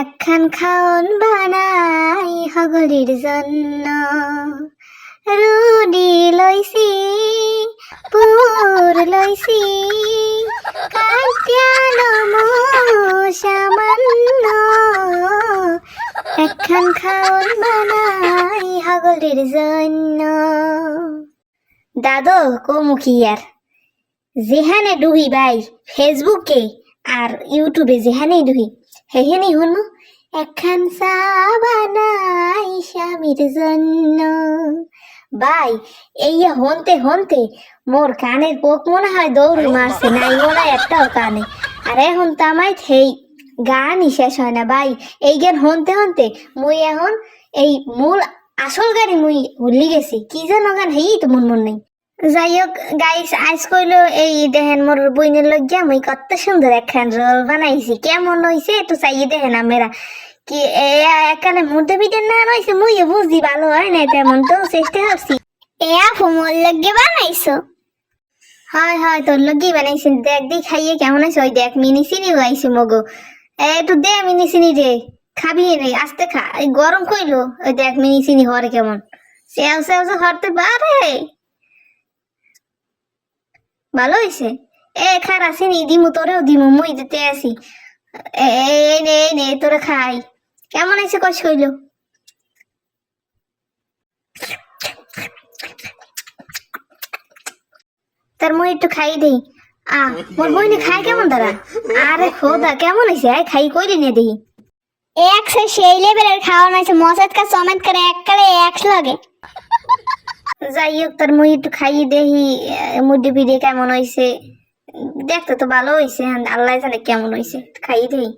একখান খাওন বানাই হগলির জন্য। রুডি লইছি, পুর লইছি, কাটিয়ানো সামান্য। একখান খাওন বানাই হগলির জন্য। দাদো, কমুখি আর যেখানে ডুহি ভাই ফেসবুকে আর ইউটিউবে যেখানেই ডুহি হেহেনেই হনু একখান চা বানাই স্বামীর জন্য। ভাই এই হনতে হনতে মোর কানের পোক মনে হয় দৌড় মারছে, নাই হয় একটাও কানে। আর এখন তো আমায় সেই গানই শেষ হয় না ভাই এই গান হনতে হনতে মুই এখন এই মূল আসল গাড়ি মুই ভুলি গেছি, কি যেন গান হেই তো মন মন নেই। যাই হোক গাইস আজ কইলো এই দেখেন মোর বইনের লজ্জা মুই কত সুন্দর একখান রোল বানাইছি। কেমন হইছে একটু চাইয়ে দেখেন আমরা। কি একালে মুর্দে পিঠে না হইছে মুই বুঝি ভালো হয় না তেমন তো, চেষ্টা করছি। এ আপু, মোর লজ্জা বানাইছো? হয় হয়, তোর লজ্জাই বানাইছি। দেখ দেখ খাইয়ে কেমন আছে। ওই দেখ মিনি চিনি আইছি মগো একটু দে মিনি চিনি রে খাবি রে, আস্তে খা। এই গরম কইলো। ওই দেখ মিনি চিনি হরে কেমন। সেও সেও হরতে পারে। ভালো হয়েছে এ, খারা চিনি দিমু, তোরেও দিমু, মুই দিতে আসি এই নে নে, তোরে খাই। কেমন আছে কষ কইল? তার মুই একটু খাই দেই। আ, মোর বইনি খাই কেমন তারা? আরে খোদা, কেমন হয়েছে আয় খাই, কইলি নে দেই। একশো সেই লেভেলের খাওয়ানো হয়েছে মশাদ কা সমেত করে এক করে একশো লাগে। যাই হোক তার মুই একটু খাইয়ে দেখি মুডি পিডি কেমন হয়েছে দেখতে তো ভালো হয়েছে আল্লাহ জানে কেমন হয়েছে খাইয়ে দেই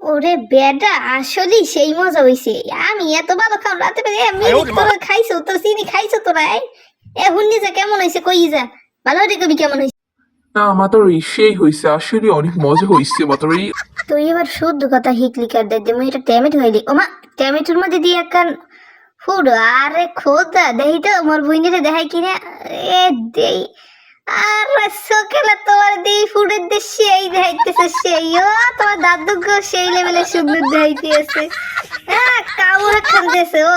ওরে বেটা আসলে সেই মজা হইছে। আমি এত ভালো খাম রাতে বেলা এমনি তোরা খাইছো তোর চিনি খাইছো তোরা এখন নিজে কেমন হয়েছে কই যা ভালো রে কবি কেমন হয়েছে না মাত্র সেই হয়েছে আসলে অনেক মজা মাত্র তুই এবার শুদ্ধ কথা হিকলি কার দে মুই এটা টমেটো হইলি ওমা টমেটোর মধ্যে দিয়ে একখান ফুড আরে খোদা দেহি তো, মোর বুইনিতে দেখাই কিনা? এ দেই, আর সকালে তোমার দেই ফুডের দে সেই দেখাইতেছে সেই, ও তোমার দাদুকে সেই লেভেলে সুন্দর দেখাইতেছে হ্যাঁ কামড়ে খান দেছে ও।